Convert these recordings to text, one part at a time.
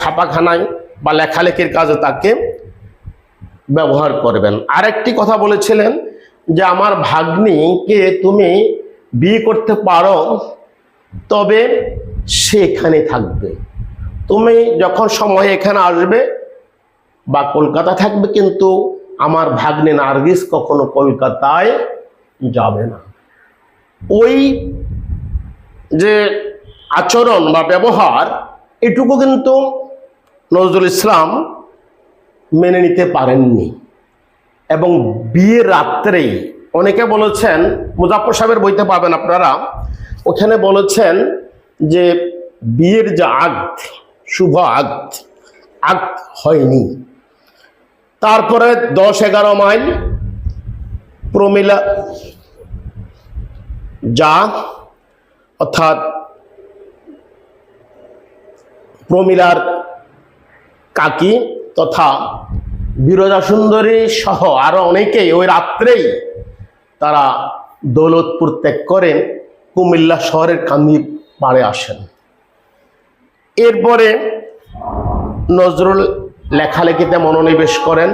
ছাপাখানায় বা লেখালেখির কাজে তাকে ব্যবহার করবেন। আরেকটি কথা বলেছিলেন যে, আমার ভাগ্নিকে তুমি বিয়ে করতে পারো, তবে সে এখানে থাকবে। তুমি যখন সময় এখানে আসবে বা কলকাতা থাকবে, কিন্তু আমার ভাগ্নে নার্গিস কখনো কলকাতায় যাবে না। ওই যে আচরণ বা ব্যবহার, এটুকু কিন্তু নজরুল ইসলাম মেনে নিতে পারেননি। এবং বিয়ের রাত্রেই অনেকে বলেছেন, মুজাফর সাহেবের বইতে পাবেন আপনারা, ওখানে বলেছেন যে বিয়ের যে আগ, শুভ আগ আগ হয়নি। তারপরে দশ এগারো মাইল প্রমিলা যা, অর্থাৎ প্রমিলার কাকি তথা বিরজা সুন্দরী সহ আরও অনেকেই ওই রাত্রেই তারা দৌলতপুর ত্যাগ করেন, কুমিল্লা শহরের কান্দি পাড়ে আসেন। এরপরে নজরুল লেখালেখিতে মনোনিবেশ করেন।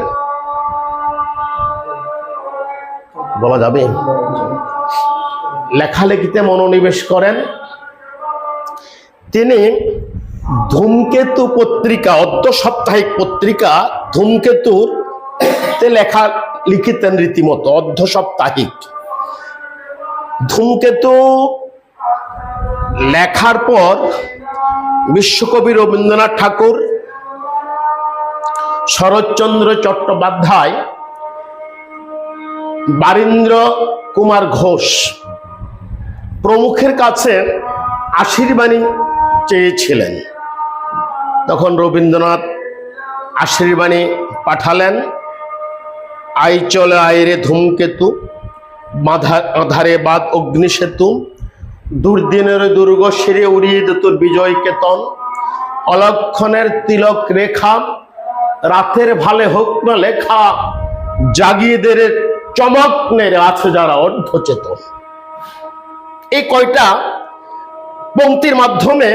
বলা যাবে? লেখালেখিতে মনোনিবেশ করেন। তিনি ধূমকেতু পত্রিকা, অর্ধ সাপ্তাহিক পত্রিকা, ধূমকেতুর তে লেখা লিখিতেন রীতিমতো, অর্ধ সাপ্তাহিক। ধূমকেতু লেখার পর বিশ্বকবি রবীন্দ্রনাথ ঠাকুর, শরৎচন্দ্র চট্টোপাধ্যায়, বারীন্দ্র কুমার ঘোষ প্রমুখের কাছে আশীর্বাণী চেয়েছিলেন। তখন রবীন্দ্রনাথ আশীর্বাণী পাঠালেন, আই চলে আয়রে ধূমকেতু, মাধা, আধারে বাদ অগ্নিসেতু, দুর্দিনের দুর্গ সেরে উড়িয়ে দে তোর বিজয় কেতন, অলক্ষণের তিলক রেখা, রাতের ভালে হোক না লেখা, জাগিয়ে দের চমক নেড়ে আছে যারা অর্ধচেতন। এই কয়টা পঙ্ক্তির মাধ্যমে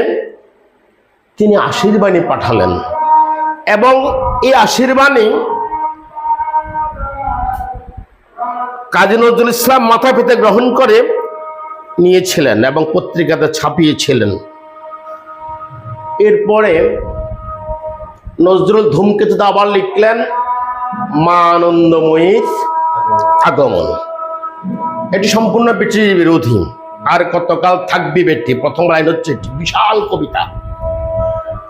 তিনি আশীর্বাণী পাঠালেন। এবং এই আশীর্বাণী কাজী নজরুল ইসলাম মাথা পেতে গ্রহণ করে নিয়েছিলেন এবং পত্রিকাতে ছাপিয়েছিলেন। এরপরে নজরুল ধূমকেতুতে আবার লিখলেন, মা আনন্দময়ীর আগমন। এটি সম্পূর্ণ ব্রিটিশ বিরোধী। আর কতকাল থাকবি বেটি? প্রথম লাইন হচ্ছে, বিশাল কবিতা।